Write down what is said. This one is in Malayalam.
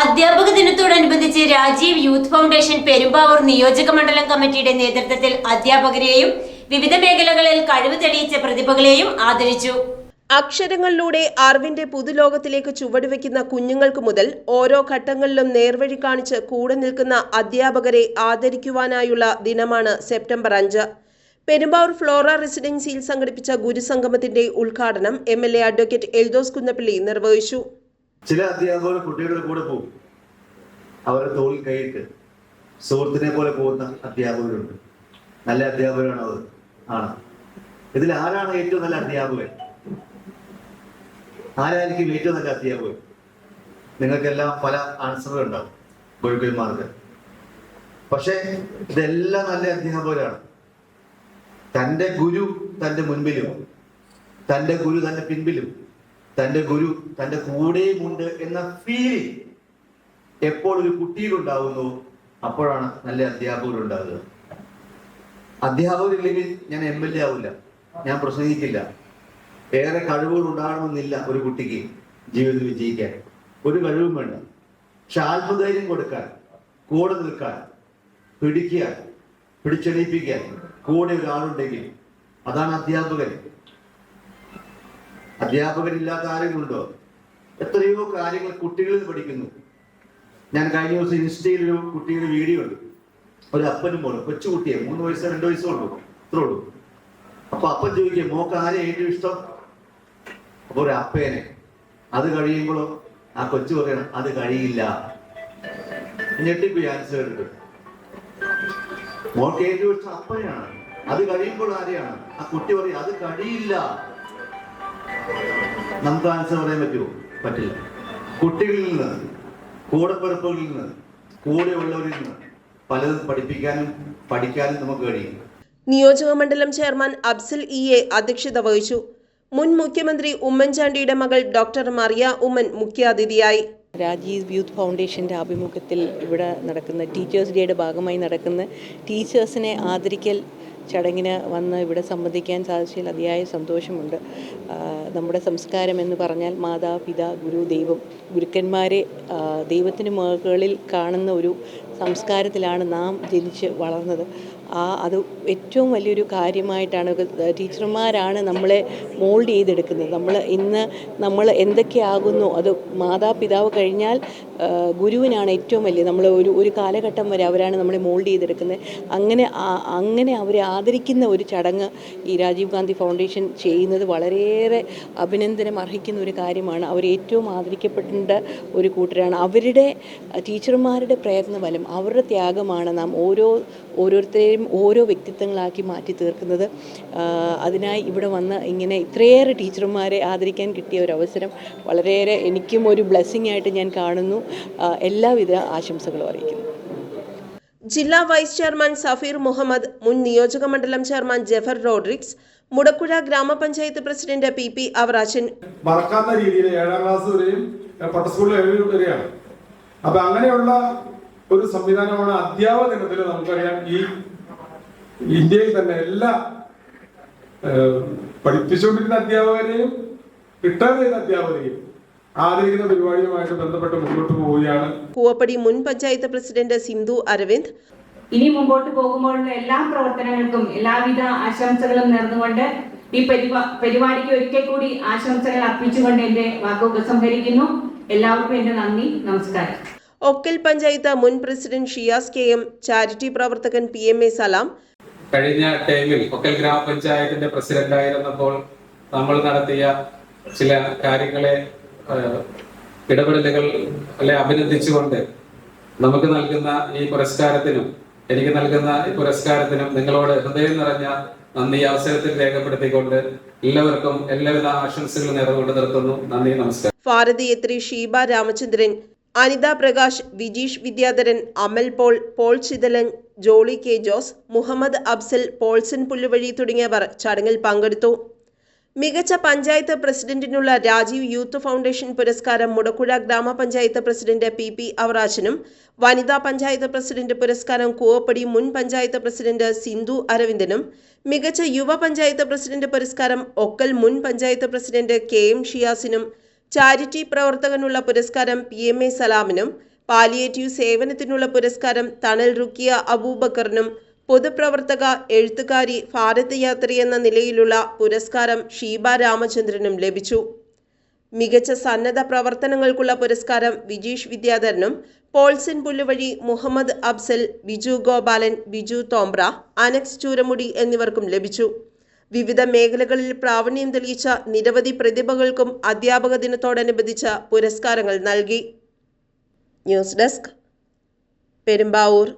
അധ്യാപക ദിനത്തോടനുബന്ധിച്ച് രാജീവ് യൂത്ത് ഫൗണ്ടേഷൻ പെരുമ്പാവൂർ നിയോജക മണ്ഡലം കമ്മിറ്റിയുടെ നേതൃത്വത്തിൽ അധ്യാപകരെയും വിവിധ മേഖലകളിൽ കഴിവ് തെളിയിച്ച പ്രതിഭകളെയും ആദരിച്ചു. അക്ഷരങ്ങളിലൂടെ അറിവിന്റെ പുതുലോകത്തിലേക്ക് ചുവടുവെക്കുന്ന കുഞ്ഞുങ്ങൾക്ക് മുതൽ ഓരോ ഘട്ടങ്ങളിലും നേർവഴി കാണിച്ച് കൂടെ നിൽക്കുന്ന അധ്യാപകരെ ആദരിക്കുവാനായുള്ള ദിനമാണ് സെപ്റ്റംബർ അഞ്ച്. പെരുമ്പാവൂർ ഫ്ലോറ റെസിഡൻസിയിൽ സംഘടിപ്പിച്ച ഗുരുസംഗമത്തിന്റെ ഉദ്ഘാടനം M L A advocate Eldhose Kunnappilly നിർവഹിച്ചു. ചില അധ്യാപകർ കുട്ടികളുടെ കൂടെ പോകും. അവരെ തോളിൽ കൈയിട്ട് സുഹൃത്തിനെ പോലെ പോകുന്ന അധ്യാപകരുണ്ട്. നല്ല അധ്യാപകരാണ് അവർ. ആണ്. ഇതിൽ ആരാണ് ഏറ്റവും നല്ല അധ്യാപകൻ? ആരായിരിക്കും ഏറ്റവും നല്ല അധ്യാപകൻ? നിങ്ങൾക്കെല്ലാം പല ആൻസറുകൾ ഉണ്ടാവും ഗുരുക്കന്മാർക്ക്. പക്ഷെ ഇതെല്ലാം നല്ല അധ്യാപകരാണ്. തന്റെ ഗുരു തന്റെ മുൻപിലും തന്റെ ഗുരു തന്റെ പിൻപിലും തന്റെ ഗുരു തന്റെ കൂടെയുമുണ്ട് എന്ന ഫീലിംഗ് എപ്പോൾ ഒരു കുട്ടിയിലുണ്ടാവുന്നു അപ്പോഴാണ് നല്ല അധ്യാപകരുണ്ടാകുക അധ്യാപകരില്ലെങ്കിൽ ഞാൻ എം എൽ എ ആവില്ല. ഞാൻ പ്രസംഗിക്കില്ല. ഏറെ കഴിവുകൾ ഉണ്ടാകണമെന്നില്ല ഒരു കുട്ടിക്ക് ജീവിതത്തിൽ വിജയിക്കാൻ. ഒരു കഴിവും വേണ്ട. പക്ഷെ ആത്മധൈര്യം കൊടുക്കാൻ കൂടെ നിൽക്കാൻ പിടിക്കാൻ പിടിച്ചെണീപ്പിക്കാൻ കൂടെ ഒരാളുണ്ടെങ്കിൽ അതാണ് അധ്യാപകൻ. അധ്യാപകരില്ലാത്ത ആരെങ്കിലുണ്ടോ എത്രയോ കാര്യങ്ങൾ കുട്ടികളിൽ പഠിക്കുന്നു. ഞാൻ കഴിഞ്ഞ ദിവസം ഇൻസ്റ്റയിൽ ഒരു കുട്ടിയുടെ വീഡിയോ ഉണ്ട് ഒരു അപ്പനും പോലും കൊച്ചുകുട്ടിയെ മൂന്ന് വയസ്സോ രണ്ട് വയസ്സോ ഉള്ളൂ ഇത്രേ ഉള്ളൂ. അപ്പൊ അപ്പൻ ചോദിക്കുക മോക്ക് ആരെ ഏറ്റവും ഇഷ്ടം? അപ്പൊ ഒരു അപ്പേനെ അത് കഴിയുമ്പോഴോ? ആ കൊച്ചു പറയണം അത് കഴിയില്ല. ഞെട്ടിപ്പോയി ആൻസർ ഉണ്ട് മോൾക്ക് ഏറ്റവും ഇഷ്ടം അപ്പനെയാണ്. അത് കഴിയുമ്പോൾ ആരെയാണ്? ആ കുട്ടി പറയും അത് കഴിയില്ല. നമുക്ക് ആൻസർ പറയാൻ പറ്റുമോ? പറ്റില്ല. കുട്ടികളിൽ നിന്ന് കൂടെ കൂടെപ്പിറപ്പുകളിൽ നിന്ന് കൂടെയുള്ളവരിൽ നിന്ന് പലതും പഠിപ്പിക്കാനും പഠിക്കാനും നമുക്ക് കഴിയും. നിയോജക മണ്ഡലം ചെയർമാൻ അബ്സൽ ഇ എ അധ്യക്ഷത വഹിച്ചു. മുൻ മുഖ്യമന്ത്രി ഉമ്മൻചാണ്ടിയുടെ മകൾ ഡോക്ടർ മറിയ ഉമ്മൻ മുഖ്യാതിഥിയായി. രാജീവ് യൂത്ത് ഫൗണ്ടേഷന്റെ ആഭിമുഖ്യത്തിൽ ഇവിടെ നടക്കുന്ന ടീച്ചേഴ്സ് ഡേയുടെ ഭാഗമായി നടക്കുന്ന ടീച്ചേഴ്സിനെ ആദരിക്കൽ ചടങ്ങിന് വന്ന് ഇവിടെ സംബന്ധിക്കാൻ സാധിച്ചതിൽ അതിയായ സന്തോഷമുണ്ട്. നമ്മുടെ സംസ്കാരം എന്ന് പറഞ്ഞാൽ മാതാപിത ഗുരു ദൈവം ഗുരുക്കന്മാരെ ദൈവത്തിന് മുകളിൽ കാണുന്ന ഒരു സംസ്കാരത്തിലാണ് നാം ജനിച്ച് വളർന്നത്. ആ അത് ഏറ്റവും വലിയൊരു കാര്യമായിട്ടാണ് ടീച്ചർമാരാണ് നമ്മളെ മോൾഡ് ചെയ്തെടുക്കുന്നത്. നമ്മൾ ഇന്ന് നമ്മൾ എന്തൊക്കെയാകുന്നു അത് മാതാപിതാവ് കഴിഞ്ഞാൽ ഗുരുവിനാണ് ഏറ്റവും വലിയ നമ്മൾ ഒരു ഒരു കാലഘട്ടം വരെ അവരാണ് നമ്മളെ മോൾഡ് ചെയ്തെടുക്കുന്നത്. അങ്ങനെ അങ്ങനെ അവരെ ആദരിക്കുന്ന ഒരു ചടങ്ങ് ഈ രാജീവ് ഗാന്ധി ഫൗണ്ടേഷൻ ചെയ്യുന്നത് വളരെയേറെ അഭിനന്ദനം അർഹിക്കുന്ന ഒരു കാര്യമാണ്. അവർ ഏറ്റവും ആദരിക്കപ്പെടേണ്ട ഒരു കൂട്ടരാണ്. അവരുടെ ടീച്ചർമാരുടെ ടീച്ചർമാരുടെ പ്രയത്നഫലം അവരുടെ ത്യാഗമാണ് നാം ഓരോ ഓരോരുത്തരെയും ഓരോ വ്യക്തിത്വങ്ങളാക്കി മാറ്റി തീർക്കുന്നത് അതിനായി ഇവിടെ വന്ന് ഇങ്ങനെ ഇത്രയേറെ ടീച്ചർമാരെ ആദരിക്കാൻ കിട്ടിയ ഒരു അവസരം വളരെയേറെ എനിക്കും ഒരു ബ്ലെസ്സിങ് ആയിട്ട് ഞാൻ കാണുന്നു. എല്ലാവിധ ആശംസകളും അറിയിക്കുന്നു. ജില്ലാ വൈസ് ചെയർമാൻ സഫീർ മുഹമ്മദ് മുൻ നിയോജക മണ്ഡലം ചെയർമാൻ ജഫർ റോഡ്രിക്സ് മുടക്കുഴ ഗ്രാമപഞ്ചായത്ത് പ്രസിഡന്റ് പി പി അവറാശൻ. മറക്കാത്ത രീതിയിൽ ഏഴാം ക്ലാസ് വരെയും പട്ട പട്ടസ്കൂളിൽ ഏഴ് വരെയാണ്. അപ്പൊ അങ്ങനെയുള്ള ഒരു സംവിധാനമാണ് അധ്യാപക ദിനത്തിൽ നമുക്കറിയാം ഈ ഇന്ത്യയിൽ തന്നെ എല്ലാ പഠിപ്പിച്ചുകൊണ്ടിരുന്ന അധ്യാപകരെയും റിട്ടയർ ചെയ്ത അധ്യാപകരെയും ആദരിക്കുന്ന പരിപാടിയുമായിട്ട് ബന്ധപ്പെട്ട് മുന്നോട്ട് പോവുകയാണ്. കൂവപ്പടി മുൻ പഞ്ചായത്ത് പ്രസിഡന്റ് സിന്ധു അരവിന്ദ്. ഇനി മുമ്പോട്ട് പോകുമ്പോഴുള്ള എല്ലാ പ്രവർത്തനങ്ങൾക്കും എല്ലാവിധ ആശംസകളും നേർന്നുകൊണ്ട് ഈ പരിപാടിക്ക് ഒരിക്കൽ കൂടി ആശംസകൾ അർപ്പിച്ചുകൊണ്ട് എന്റെ വാക്ക് ഉപസംഹരിക്കുന്നു. എല്ലാവർക്കും എന്റെ നന്ദി നമസ്കാരം. ഒക്കൽ പഞ്ചായത്ത് മുൻ president Shiyas K M charity പ്രവർത്തകൻ പി എം എ സലാം കഴിഞ്ഞ ടൈമിൽ ഒക്കൽ ഗ്രാമപഞ്ചായത്തിന്റെ പ്രസിഡന്റ് ആയിരുന്നപ്പോൾ നമ്മൾ നടത്തിയ ചില കാര്യങ്ങളെ ഇടപെടലുകൾ അല്ലെ അഭിനന്ദിച്ചുകൊണ്ട് നമുക്ക് നൽകുന്ന ഈ പുരസ്കാരത്തിനും എനിക്ക് നൽകുന്ന ഈ പുരസ്കാരത്തിനും നിങ്ങളോട് ഹൃദയം നിറഞ്ഞ നന്ദി. അവസരത്തിൽ രേഖപ്പെടുത്തിക്കൊണ്ട് എല്ലാവർക്കും എല്ലാവിധ ആശംസകളും നേർന്നുകൊണ്ട് നിർത്തുന്നു. നന്ദി നമസ്കാരം. ഭാരതീയത്രി Sheeba Ramachandran Anitha Prakash Vijeesh Vidyadharan Amal Paul Paul Chithalan Jolly K Jose Muhammad Absal Paulson Pulluvazhi തുടങ്ങിയവർ ചടങ്ങിൽ പങ്കെടുത്തു. മികച്ച പഞ്ചായത്ത് പ്രസിഡന്റിനുള്ള രാജീവ് യൂത്ത് ഫൗണ്ടേഷൻ പുരസ്കാരം മുടക്കുഴ ഗ്രാമപഞ്ചായത്ത് പ്രസിഡന്റ് പി പി അവറാജനും വനിതാ പഞ്ചായത്ത് പ്രസിഡന്റ് പുരസ്കാരം കൂവപ്പടി മുൻ പഞ്ചായത്ത് പ്രസിഡന്റ് സിന്ധു അരവിന്ദനും മികച്ച യുവ പഞ്ചായത്ത് പ്രസിഡന്റ് പുരസ്കാരം ഒക്കൽ മുൻ പഞ്ചായത്ത് പ്രസിഡന്റ് കെ എം ഷിയാസിനും ചാരിറ്റി പ്രവർത്തകനുള്ള പുരസ്കാരം പി എം എ സലാമിനും പാലിയേറ്റീവ് സേവനത്തിനുള്ള പുരസ്കാരം തണൽ റുക്കിയ അബൂബക്കറിനും പൊതുപ്രവർത്തക എഴുത്തുകാരി ഭാരത് യാത്രി എന്ന നിലയിലുള്ള പുരസ്കാരം ഷീബ രാമചന്ദ്രനും ലഭിച്ചു. മികച്ച സന്നദ്ധ പ്രവർത്തനങ്ങൾക്കുള്ള പുരസ്കാരം വിജീഷ് വിദ്യാധരനും പോൾസൻ പുല്ലുവഴി മുഹമ്മദ് അബ്സൽ ബിജു ഗോപാലൻ ബിജു തോംബ്ര അനക്സ് ചൂരമുടി എന്നിവർക്കും ലഭിച്ചു. വിവിധ മേഖലകളിൽ പ്രാവീണ്യം തെളിയിച്ച നിരവധി പ്രതിഭകൾക്കും അധ്യാപക ദിനത്തോടനുബന്ധിച്ച പുരസ്കാരങ്ങൾ നൽകി. News desk Perumbavoor.